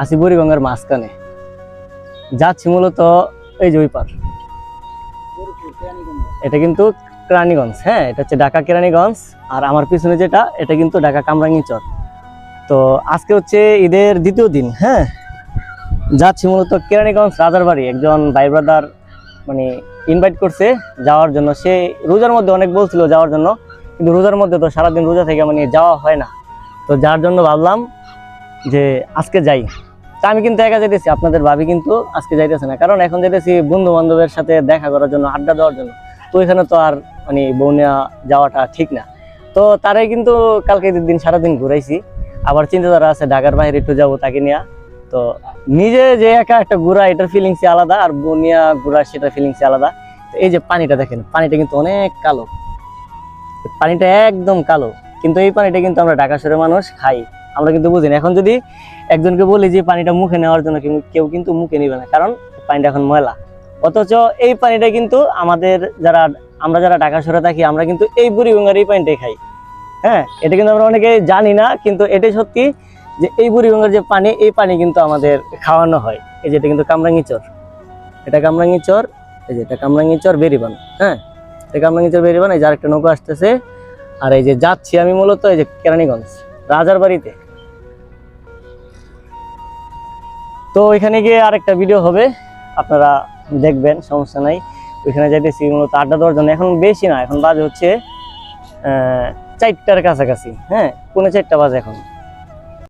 আছি বুড়িগঙ্গার মাঝখানে। যাচ্ছি মূলত এই যে ওই পার। এটা কিন্তু কেরানীগঞ্জ হ্যাঁ এটা হচ্ছে ঢাকা কেরানীগঞ্জ। আর আমার পিছনে যেটা, এটা কিন্তু ঢাকা কামরাঙ্গিচর তো আজকে হচ্ছে ঈদের দ্বিতীয় দিন হ্যাঁ। যাচ্ছি মূলত কেরানীগঞ্জ রাজার বাড়ি একজন ভাই ব্রাদার মানে ইনভাইট করছে যাওয়ার জন্য। সে রোজার মধ্যে অনেক বলছিল যাওয়ার জন্য। কিন্তু রোজার মধ্যে তো সারাদিন রোজা থেকে মানে যাওয়া হয় না। তো যার জন্য ভাবলাম যে আজকে যাই। তা আমি কিন্তু একা যেতেছি আপনাদের ভাবি কিন্তু আজকে যাইতেছে না। কারণ এখন যাইতেছি বন্ধু বান্ধবের সাথে দেখা করার জন্য, আড্ডা দেওয়ার জন্য। তো এখানে তো আর মানে বৌনিয়া যাওয়াটা ঠিক না। তো তারাই কিন্তু কালকে দিন সারাদিন ঘুরাইছি। আবার চিন্তাধারা আছে, ঢাকার বাইরে একটু যাব তাকে নিয়ে। তো নিজে যে একা একটা ঘোরা, এটার ফিলিংসই আলাদা, আর বনিয়া ঘোরা, সেটার ফিলিংসই আলাদা। তো এই যে পানিটা দেখেন, পানিটা কিন্তু অনেক কালো। পানিটা একদম কালো। কিন্তু এই পানিটা কিন্তু আমরা ঢাকা শহরের মানুষ খাই। আমরা কিন্তু বুঝি না। এখন যদি একজনকে বলি যে পানিটা মুখে নেওয়ার জন্য কেউ কিন্তু মুখে নিবে না, কারণ পানিটা এখন ময়লা। অথচ এই পানিটা কিন্তু আমাদের যারা, আমরা যারা ঢাকা শহরে থাকি, আমরা কিন্তু এই বুড়িগঙ্গার এই পানিটাই খাই। হ্যাঁ এটা কিন্তু আমরা অনেকে জানি না, কিন্তু এটাই সত্যি যে এই বুড়িগঙ্গার যে পানি, এই পানি কিন্তু আমাদের খাওয়ানো হয়। এই যে এটা কিন্তু কামরাঙ্গি চর। এটা কামরাঙ্গি চর, এই যে এটা কামরাঙ্গি চর বেরিবান। হ্যাঁ এটা কামরাঙ্গি চর বেরিবান, এই যে আরেকটা নৌকা আসতেছে। আর এই যে যাচ্ছি আমি মূলত এই যে কেরানীগঞ্জ। রাজার বাড়িতে। তো ওইখানে গিয়ে আরেকটা ভিডিও হবে। আপনারা দেখবেন, সমস্যা নাই। ওইখানে যাইতেছি, মূলত আড্ডা দেওয়ার জন্য। এখন বেশি না, এখন বাজে হচ্ছে চারটার কাছাকাছি। হ্যাঁ পৌনে চারটা বাজে এখন।